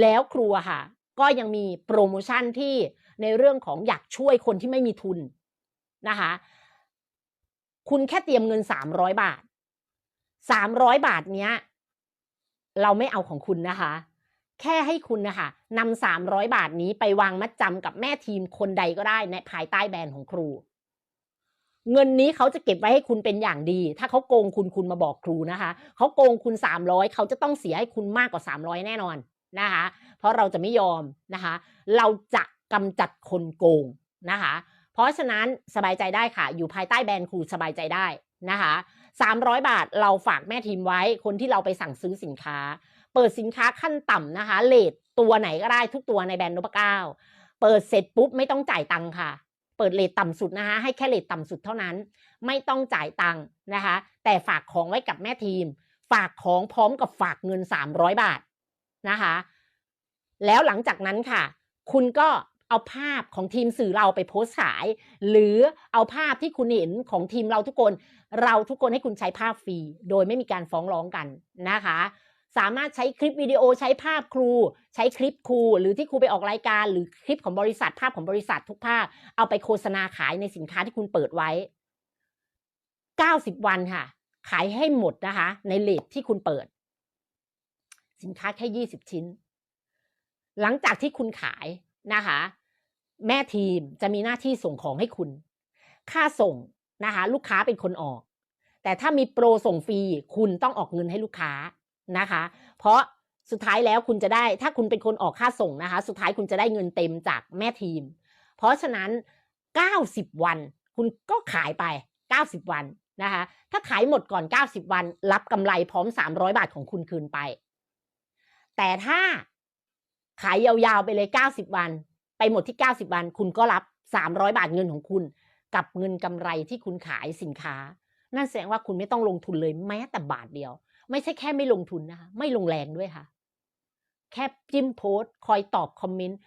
แล้วครูอะค่ะ ก็ยังมีโปรโมชั่นที่ในเรื่องของอยากช่วยคนที่ไม่มีทุนนะคะ คุณแค่เตรียมเงินสามร้อยบาทสามร้อยบาทเนี้ย เราไม่เอาของคุณนะคะ แค่ให้คุณนะคะนำสามร้อยบาทนี้ไปวางมัดจำกับแม่ทีมคนใดก็ได้ในภายใต้แบรนด์ของครู เงินนี้เขาจะเก็บไว้ให้คุณเป็นอย่างดี ถ้าเขาโกงคุณคุณมาบอกครูนะคะ เขาโกงคุณสามร้อยเขาจะต้องเสียให้คุณมากกว่าสามร้อยแน่นอน นะคะเพราะเราจะไม่ยอมนะคะเราจะกำจัดคนโกงนะคะเพราะฉะนั้นสบายใจได้ค่ะ อยู่ภายใต้แบรนด์ครูสบายใจได้นะคะ300 บาทเราฝากแม่ทีมไว้คนที่เราไปสั่งซื้อสินค้า เปิดสินค้าขั้นต่ำนะคะเลทตัวไหนก็ได้ทุกตัวในแบรนด์นพเก้าเปิดเสร็จปุ๊บไม่ต้องจ่ายตังค่ะ เปิดเลทต่ำสุดนะคะให้แค่เลทต่ำสุดเท่านั้น ไม่ต้องจ่ายตังค์นะคะ แต่ฝากของไว้กับแม่ทีม ฝากของพร้อมกับฝากเงิน 300 บาท นะคะ แล้วหลังจากนั้นค่ะ คุณก็เอาภาพของทีมสื่อเราไปโพสต์ขาย หรือเอาภาพที่คุณเห็นของทีมเราทุกคน เราทุกคนให้คุณใช้ภาพฟรี โดยไม่มีการฟ้องร้องกันนะคะ สามารถใช้คลิปวิดีโอใช้ภาพครู ใช้คลิปครู หรือที่ครูไปออกรายการ หรือคลิปของบริษัทภาพของบริษัททุกภาพ เอาไปโฆษณาขายในสินค้าที่คุณเปิดไว้ 90 วันค่ะ ขายให้หมดนะคะ ในเลทที่คุณเปิด สินค้าแค่ 20 ชิ้น หลังจากที่คุณขายนะคะ แม่ทีมจะมีหน้าที่ส่งของให้คุณ ค่าส่งนะคะ ลูกค้าเป็นคนออก แต่ถ้ามีโปรส่งฟรีคุณต้องออกเงินให้ลูกค้านะคะ เพราะสุดท้ายแล้วคุณจะได้ถ้าคุณเป็นคนออกค่าส่งนะคะ สุดท้ายคุณจะได้เงินเต็มจากแม่ทีม เพราะฉะนั้น 90 วัน คุณก็ขายไป 90 วันนะคะ ถ้าขายหมดก่อน 90 วัน รับกำไรพร้อม 300 บาทของคุณคืนไป แต่ถ้าขายยาวๆไปเลย 90 วัน ไปหมดที่ 90 วัน คุณก็รับ 300 บาทเงินของคุณ กับเงินกำไรที่คุณขายสินค้า นั่นแสดงว่าคุณไม่ต้องลงทุนเลยแม้แต่บาทเดียว ไม่ใช่แค่ไม่ลงทุนนะคะไม่ลงแรงด้วยค่ะ แค่จิ้มโพสต์คอยตอบคอมเมนต์